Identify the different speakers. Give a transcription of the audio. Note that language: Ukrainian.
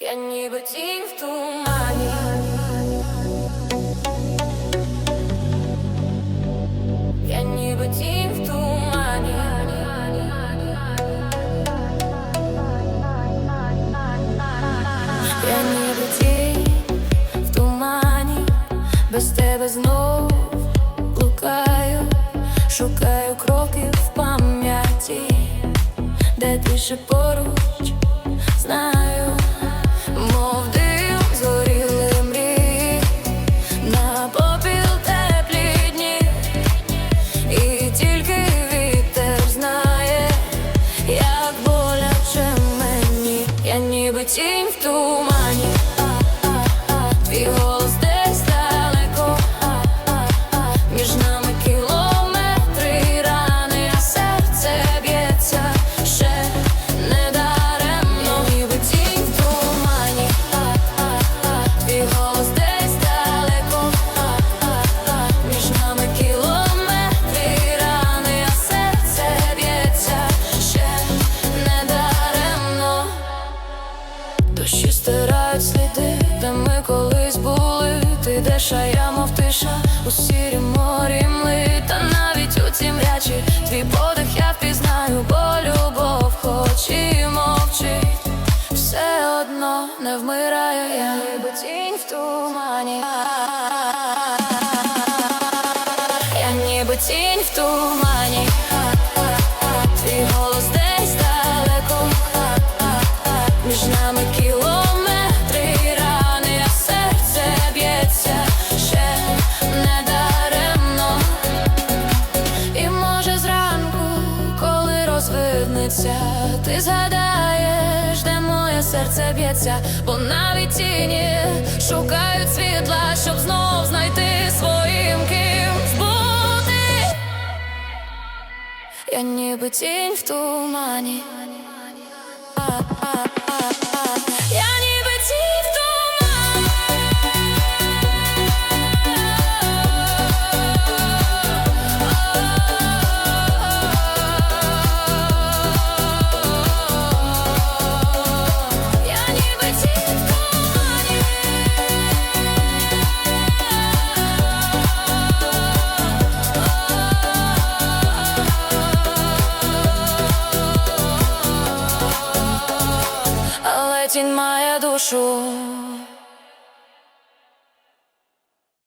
Speaker 1: Я ніби тінь в тумані. Я ніби тінь в тумані. Я ніби тінь в тумані, без тебе знов блукаю, шукаю кроки в пам'яті, де ти поруч знаю, ніби тінь в тумані, Дощі стирають сліди, де ми колись були. Ти йдеш, а я мов тиша у сірі морі мли Та навіть у цім рячі твій подих я впізнаю, бо любов хоч і мовчить, все одно не вмирає я, ніби тінь в тумані. Я ніби тінь в тумані. Твій голос розвиднеться, ти згадаєш, де моє серце б'ється, бо навіть тіні шукають світла, щоб знов знайти своїм ким збути. Я ніби тінь в тумані. Я Тінь має душу,